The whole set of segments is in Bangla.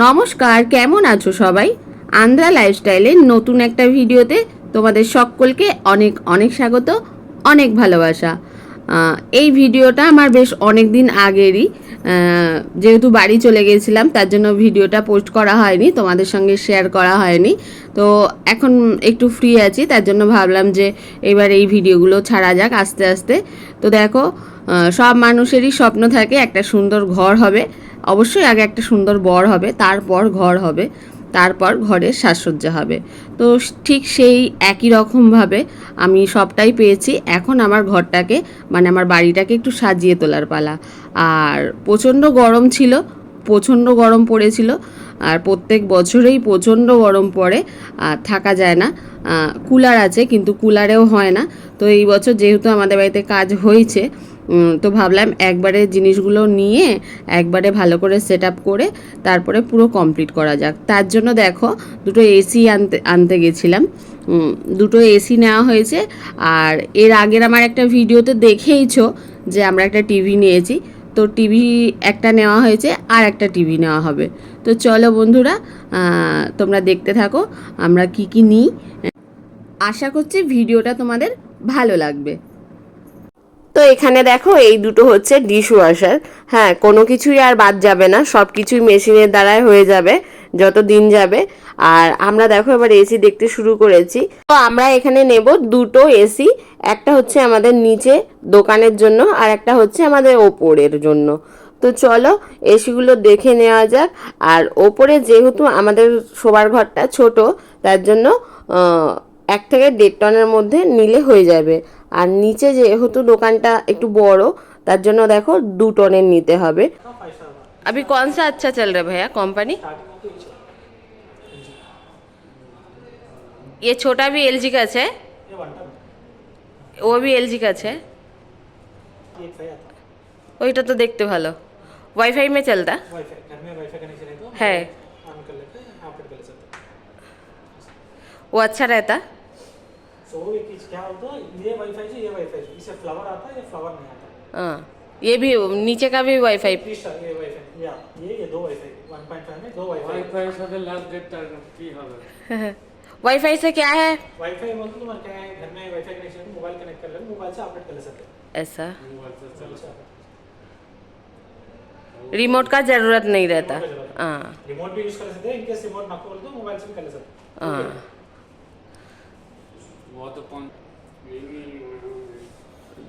নমস্কার, কেমন আছো সবাই? আন্ধ্রা লাইফস্টাইলের নতুন একটা ভিডিওতে তোমাদের সকলকে অনেক অনেক স্বাগত, অনেক ভালোবাসা। এই ভিডিওটা আমার বেশ অনেক দিন আগেরই যেহেতু বাড়ি চলে গেছিলাম, তার জন্য ভিডিওটা পোস্ট করা হয়নি, তোমাদের সঙ্গে শেয়ার করা হয়নি। তো এখন একটু ফ্রি আছি, তার জন্য ভাবলাম যে এবার এই ভিডিওগুলো ছাড়া যাক আস্তে আস্তে। তো দেখো সব মানুষেরই স্বপ্ন থাকে একটা সুন্দর ঘর হবে। অবশ্যই আগে একটা সুন্দর বর হবে, তারপর ঘর হবে, তারপর ঘরের সাজসজ্জা হবে। তো ঠিক সেই একই রকমভাবে আমি সবটাই পেয়েছি। এখন আমার ঘরটাকে মানে আমার বাড়িটাকে একটু সাজিয়ে তোলার পালা। আর প্রচণ্ড গরম ছিল, প্রচণ্ড গরম পড়েছিল, আর প্রত্যেক বছরেই প্রচণ্ড গরম পড়ে, আর থাকা যায় না। কুলার আছে, কিন্তু কুলারেও হয় না। তো এই বছর যেহেতু আমাদের বাড়িতে কাজ হয়েছে তো ভাবলাম একবারে জিনিসগুলো নিয়ে একবারে ভালো করে সেট আপ করে তারপরে পুরো কমপ্লিট করা যাক। তার জন্য দেখো দুটো এসি আনতে আনতে গেছিলাম। দুটো এসি নেওয়া হয়েছে আর এর আগের আমার একটা ভিডিওতে দেখেইছো যে আমরা একটা টিভি নিয়েছি। তো টিভি একটা নেওয়া হয়েছে আর একটা টিভি নেওয়া হবে। তো চলো বন্ধুরা তোমরা দেখতে থাকো আমরা কি কি নিই। আশা করছি ভিডিওটা তোমাদের ভালো লাগবে। তো এখানে দেখো এই দুটো হচ্ছে ডিশ ওয়াশার হ্যাঁ কোনো কিছুই আর বাদ যাবে না সব কিছুই মেশিনের দ্বারাই হয়ে যাবে, যত দিন যাবে। আর আমরা দেখো এবার এসি দেখতে শুরু করেছি। তো আমরা এখানে নেব দুটো এসি একটা হচ্ছে আমাদের নিচে দোকানের জন্য আর একটা হচ্ছে আমাদের ওপরের জন্য। তো চলো এসিগুলো দেখে নেওয়া যাক। আর ওপরে যেহেতু আমাদের শোবার ঘরটা ছোট, তার জন্য এক থেকে দেড় টনের মধ্যে নিলে হয়ে যাবে। আর নিচে যেহেতু দোকানটা একটু বড় তার জন্য দেখো দু টনের নিতে হবে अभी कौन सा अच्छा चल रहा है भैया कंपनी ये छोटा भी एल का है ये वन टन वो भी एल का है एक फाई आता ওইটা তো দেখতে ভালো ওয়াইফাই মে চলতা वाईफाई घर में वाईफाई सो एक क्या होता है ये वाईफाई ये वाईफाई इसे फ्लावर आता है ये फ्लावर नहीं आता हाँ, ये भी नीचे का भी वाईफाई ये वाईफाई या ये ये दो वाईफाई 1.5 में दो वाईफाई वाईफाई से है वाईफाई से क्या है? वाईफाई मतलब तो क्या है घर में वाईफाई कनेक्शन मोबाइल कनेक्ट कर ले मोबाइल से कर सकते हो। ऐसा? रिमोट का ज़रूरत नहीं रहता। हाँ। रिमोट भी यूज़ कर सकते हैं इनके रिमोट ना को बोल दो मोबाइल से भी कर सकते हैं। हाँ।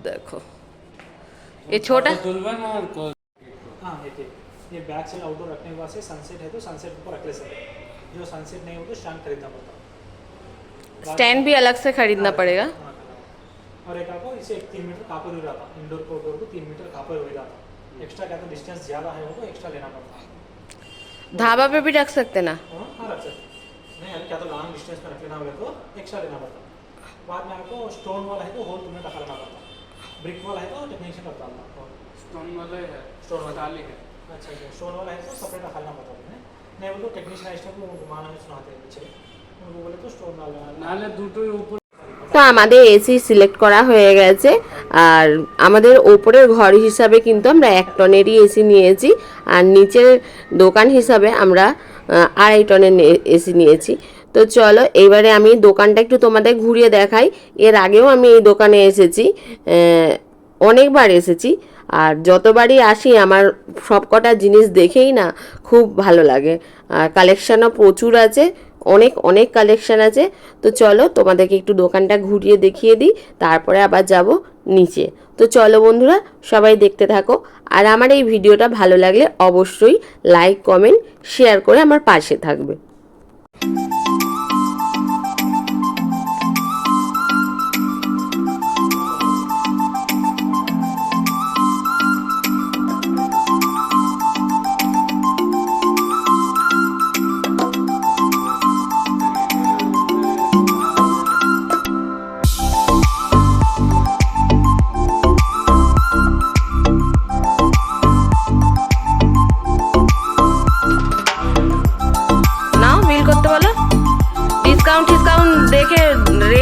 देखो। ये छोटा हाँ, ये बैक से आउटडोर रखने के वास्ते सनसेट है तो सनसेट ऊपर रख ले सकते जो सनसेट नहीं हो तो स्टैंड खरीदना पड़ता। स्टैंड भी अलग से खरीदना हाँ, पड़ेगा। हाँ, और एक आपको इसे एक तीन मीटर कापर हुई इंडोर को आउटडोर को तीन मीटर कापर हुई एक्स्ट्रा क्या तो डिस्टेंस ज़्यादा है वो तो एक्स्ट्रा लेना पड़ता। ढाबा पे भी रख सकते ना? हाँ रख सकते। नहीं क्या तो लॉन्ग डिस्टेंस तो एक्स्ट्रा लेना पड़ता। बाद में आपको स्टोन वाला है तो होल तुम्हें डालना पड़ता है ब्रिक वाला है तो टेक्नीशियन रखता है স্টোন वाला है स्टोन वाला टाली है अच्छा अच्छा स्टोन वाला है तो सेपरेट रखना पड़ता है तुम्हें नहीं वो तो टेक्नीशियन एक्स्ट्रा को घुमाना में सुनाते हैं पीछे उनको बोले तो स्टोन वाला নাহলে দুটোই উপর তো আমাদের এসি সিলেক্ট করা হয়ে গেছে আর আমাদের ওপরের ঘর হিসাবে কিন্তু আমরা এক টনেরই এসি নিয়েছি আর নিচের দোকান হিসাবে আমরা আহ, আড়াই টনের এসি নিয়েছি তো চলো, এবারে আমি দোকানটা একটু তোমাদের ঘুরিয়ে দেখাই। এর আগেও আমি এই দোকানে এসেছি অনেকবার এসেছি। আর যতবারই আসি, আমার সবকটা জিনিস দেখেই না খুব ভালো লাগে। আর কালেকশানও প্রচুর আছে, অনেক অনেক কালেকশান আছে। তো চলো, তোমাদেরকে একটু দোকানটা ঘুরিয়ে দেখিয়ে দিই, তারপরে আবার যাব নিচে। তো চলো বন্ধুরা, সবাই দেখতে থাকো। আর আমার এই ভিডিওটা ভালো লাগলে অবশ্যই লাইক, কমেন্ট, শেয়ার করে আমার পাশে থাকবে।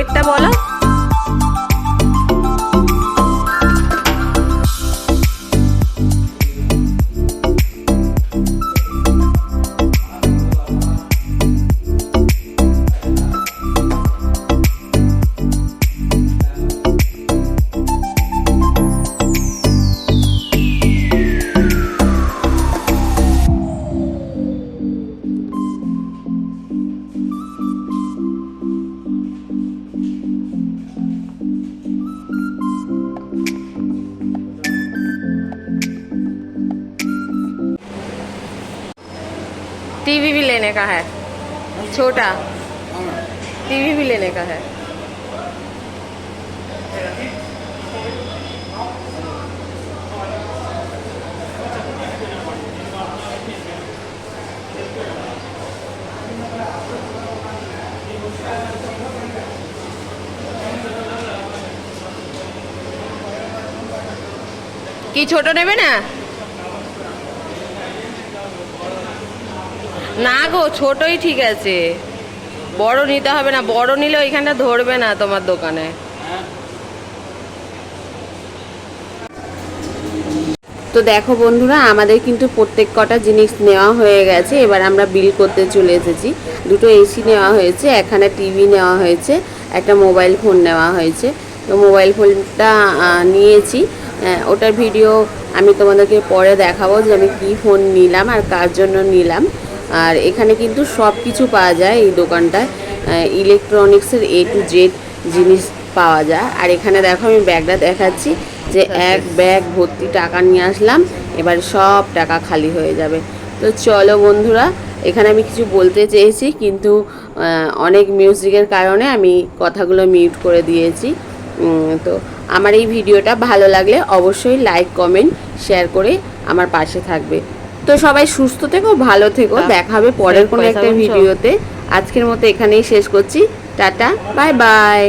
রেটটা বলো? टीवी भी लेने का है छोटा टीवी भी लेने का है কি ছোট নেবে না না গো, ছোটই ঠিক আছে। বড় নিতে হবে না, বড় নিলে ওইখানটা ধরবে না তোমার দোকানে। তো দেখো বন্ধুরা, আমাদের কিন্তু প্রত্যেক কটা জিনিস নেওয়া হয়ে গেছে। এবার আমরা বিল করতে চলে এসেছি। দুটো এসি নেওয়া হয়েছে এখানে টিভি নেওয়া হয়েছে, একটা মোবাইল ফোন নেওয়া হয়েছে। তো মোবাইল ফোনটা নিয়েছি। ওটার ভিডিও আমি তোমাদেরকে পরে দেখাবো যে আমি কী ফোন নিলাম আর কার জন্য নিলাম। আর এখানে কিন্তু সব কিছু পাওয়া যায় এই দোকানটায়। ইলেকট্রনিক্সের এ টু জেড জিনিস পাওয়া যায়। আর এখানে দেখো আমি ব্যাগটা দেখাচ্ছি যে এক ব্যাগ ভর্তি টাকা নিয়ে আসলাম এবার সব টাকা খালি হয়ে যাবে। তো চলো বন্ধুরা এখানে আমি কিছু বলতে চেয়েছি কিন্তু অনেক মিউজিকের কারণে আমি কথাগুলো মিউট করে দিয়েছি। তো আমার এই ভিডিওটা ভালো লাগলে অবশ্যই লাইক কমেন্ট শেয়ার করে আমার পাশে থাকবে। তো সবাই সুস্থ থেকো ভালো থেকো। দেখা হবে পরের কোনো একটা ভিডিওতে। আজকের মতো এখানেই শেষ করছি। Tata bye bye.